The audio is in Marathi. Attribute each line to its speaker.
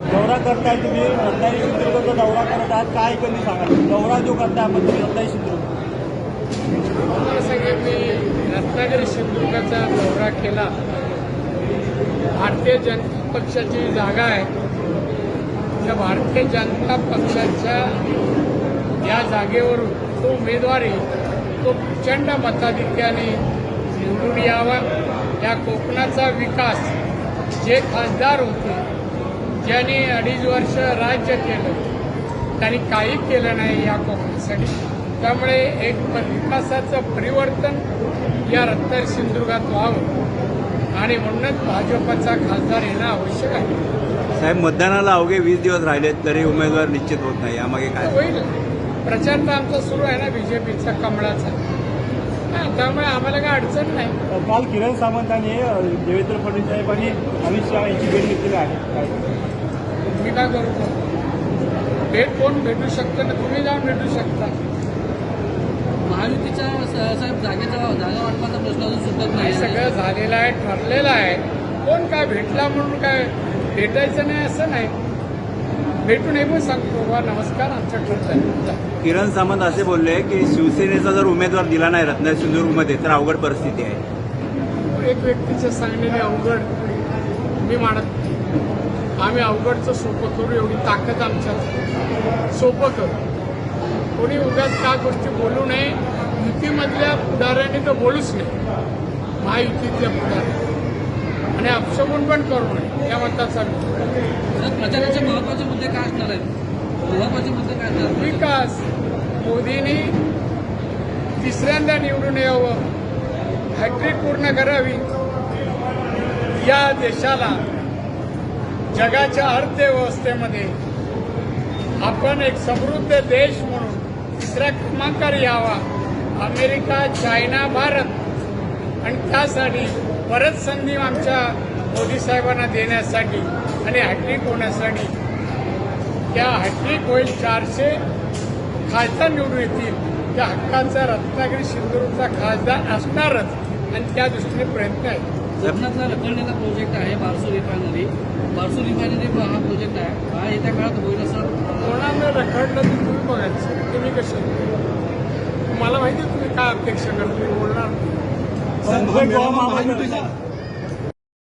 Speaker 1: दौरा करताय तुम्ही रत्नागिरी सिंधुदुर्गचा दौरा करत आहात काय कधी सांगा दौरा जो करताय आपण तुम्ही रत्नागिरी सिंधुदुर्ग
Speaker 2: मला मी रत्नागिरी सिंधुदुर्गाचा दौरा केला. भारतीय जनता पक्षाची जागा आहे. त्या भारतीय जनता पक्षाच्या या जागेवरून तो उमेदवारी तो प्रचंड मताधिक्याने निवडून यावा. या कोकणाचा विकास जे खासदार होते ज्यांनी अडीच वर्ष राज्य केलं त्यांनी काही केलं नाही या कोकणासाठी त्यामुळे एक विकासाचं परिवर्तन या रत्नागिरी सिंधुदुर्गात व्हावं. आणि म्हणूनच भाजपचा खासदार येणं आवश्यक आहे.
Speaker 3: साहेब मतदानाला अवघे वीस दिवस राहिलेत तरी उमेदवार निश्चित होत नाही. यामागे काय?
Speaker 2: होईल. प्रचार तर आमचा सुरू आहे ना बीजेपीचा कमळाचा. हा, त्यामुळे आम्हाला काय अडचण नाही.
Speaker 1: काल किरण सामंतांनी अ, देवेंद्र फडणवीस साहेब आणि अमित शहा यांची भेट घेतलेली आहे. काय?
Speaker 2: मी काय करू भेट कोण भेटू शकतं ना तुम्ही जाऊन भेटू शकता.
Speaker 4: महायुतीच्या साहेब जागेचा जागा वाटपाचा प्रश्न अजून सुटत
Speaker 2: हे
Speaker 4: नाही
Speaker 2: सगळं झालेलं आहे ठरलेलं आहे. कोण काय भेटला म्हणून काय भेटायचं नाही असं नाही. भेटून हे पण सांगतो. बा नमस्कार आमचं ठरलं
Speaker 3: किरण सामंत असे बोलले की शिवसेनेचा जर उमेदवार दिला नाही रत्नागिरी सिंधुदुर्गमध्ये तर अवघड परिस्थिती आहे.
Speaker 2: एक व्यक्तीचं सांगण्याने अवघड मी मानत. आम्ही अवघडचं सोपं करू एवढी ताकद आमच्यात. सोपं करू. कोणी उगाच का गोष्टी बोलू नये. युतीमधल्या पुढाऱ्यांनी तर बोलूच नाही महायुतीतल्या पुढाऱ्या आणि अपशगुन पण करू नये या मताचा
Speaker 4: प्रचाराचे महत्त्वाचे मुद्दे काय असणार आहेत? महत्त्वाचे मुद्दे काय असणार?
Speaker 2: विकास. मोदींनी तिसऱ्यांदा निवडून यावं. हॅट्रिक पूर्ण करावी. या देशाला जगाच्या अर्थव्यवस्थेमध्ये आपण एक समृद्ध देश म्हणून तिसऱ्या क्रमांकावर यावा. America China Bharat. आणि त्यासाठी परत संधी आमच्या मोदी साहेबांना देण्यासाठी आणि हॅट्रिक होण्यासाठी. त्या हॅट्रिक होईल चारशे खासदार निवडून येतील. त्या हक्काचा रत्नागिरी सिंधुदुर्गचा खासदार असणारच. आणि त्या दृष्टीने प्रयत्न आहे
Speaker 4: कोकणातला रखडलेला प्रोजेक्ट आहे बारसू रिफायनरी बारसू रिफायनरी हा प्रोजेक्ट आहे. हा येत्या काळात होईल असं अं,
Speaker 2: कोणाला रखडलं तर तुम्ही बघायचं. तुम्ही कसे मला माहिती आहे तुम्ही काय अपेक्षा करता? तुम्ही बोलणार